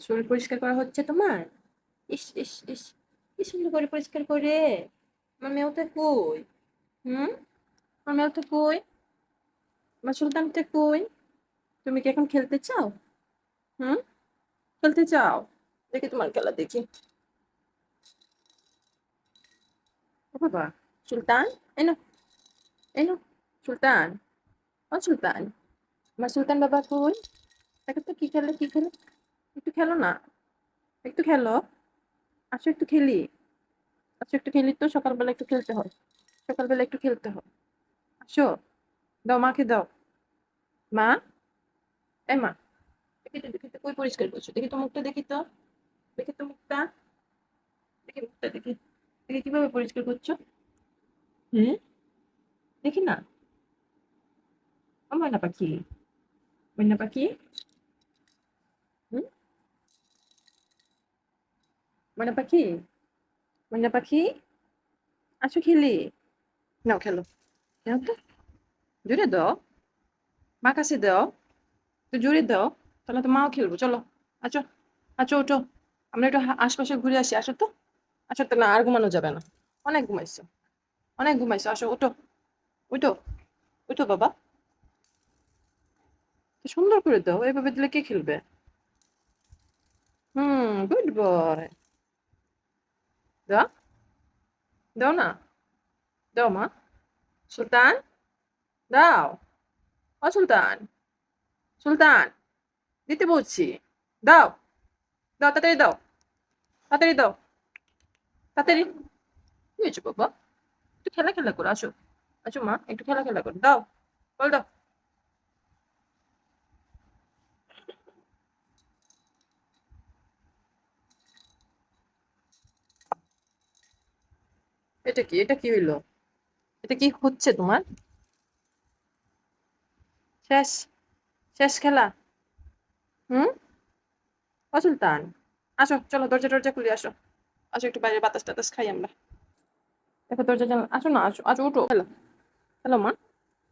শরীর পরিষ্কার করা হচ্ছে তোমার? ইস ইস ইস, কি সুন্দর করে পরিষ্কার করে? আমার মেয়েটা কই? হুম? আমার মেয়েটা কই? আমার সুলতানটা কই? তুমি কি এখন খেলতে চাও? হুম? খেলতে চাও? দেখি তোমার খেলা দেখি। বাবা, সুলতান? এনো এনো সুলতান। ও সুলতান। আমার সুলতান বাবা কই? দেখো তো কি খেলে কি খেলে? একটু খেলো না? একটু খেলো। আসো একটু খেলি। আসো একটু খেলি তো, সকালবেলা একটু খেলতে হয়। সকালবেলা একটু খেলতে হয়। আসো। দাও, মাকে দাও। মা? এই মা। দেখি তো দেখি তো, কই পরিষ্কার করছ? দেখি তো মুখটা, দেখি তো। দেখি তো মুখটা। দেখি মুখটা, দেখি। দেখি কীভাবে পরিষ্কার করছ? হ্যাঁ দেখি না। ও ময়না পাখি। ময়না পাখি? ময়না পাখি? ময়না পাখি? আসো খেলি? নাও খেলো। খেলো তো। জোরে দাও। মা কাছে দাও। তো জোরে দাও। তাহলে তো মাও খেলব। চলো। আছো। আছো, ওঠো। আমরা একটু আশপাশে ঘুরে আসি। আসো তো। আসো তো না আর ঘুমানো যাবে না। অনেক ঘুমাইছো। অনেক ঘুমাইছো। আসো, ওঠো। ওঠো। ওঠো, বাবা। সুন্দর করে দাও। এইভাবে দিলে কে খেলবে? হুম, গুড বয়। দাও দাও না দাও মা সুলতান দাও ও সুলতান সুলতান দিতে বলছি দাও দাও তাড়াতাড়ি দাও তাড়াতাড়ি দাও তাড়াতাড়ি কি হয়েছে বাবা একটু খেলা খেলা করো আসো আসো মা একটু খেলা খেলা করো দাও বল দাও এটা কি? এটা কি হইল? এটা কি হচ্ছে তোমার? শেষ শেষ খেলা। হুম? অসুলতান আসো, চলো দরজা টরজা খুলে, আসো। আসো একটু বাইরে বাতাস টাতাস খাই আমরা। দেখো দরজা জানলা আসো না, আসো আসো, উঠো। হ্যালো হ্যালো মা,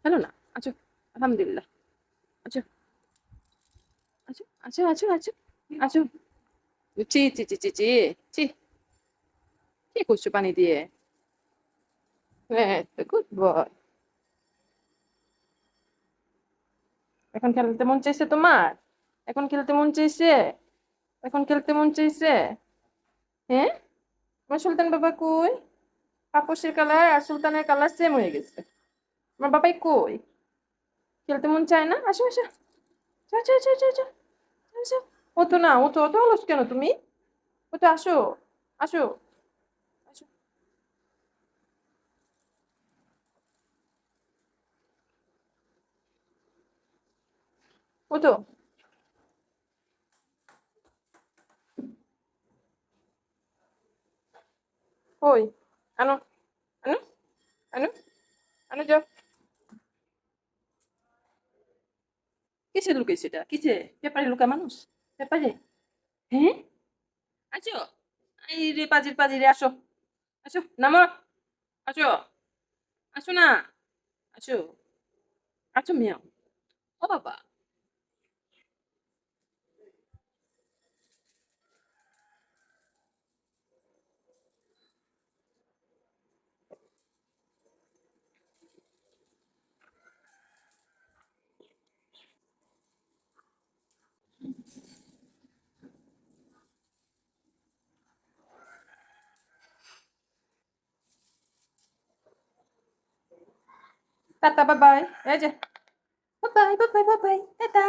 হ্যালো না আছো আলহামদুলিল্লাহ। আছো আছো আছো আছো আছো চি চি চি চি চি চি কি করছ পানি দিয়ে? হ্যাঁ গুড বয় এখন খেলতে মন চাইছে তোমার? এখন খেলতে মন চাইছে? এখন খেলতে মন চাইছে? হ্যাঁ? আমার সুলতান বাবা কই? পাপসের কালার আর সুলতানের কালার সেম হয়ে গেছে। আমার বাবাই কই? খেলতে মন চায় না? আসো আসো। চা চা চা চা চা ও তো না ও তো অত অলস কেন তুমি? ও তো আসো আসো। ও তো। কই আনো আনো আনো আনো যাও। কিসে লুকাইছে এটা? কিসে? পেপারে লুকা মানুষ? পেপারে? হ্যাঁ? আছো? এই রে পাজির, পাজিরে, আসো। আসো, নামো। আসো না। আসো। আসো মিয়াও। ও বাবা। টাটা বাই বাই এই যে bye bye bye bye bye tata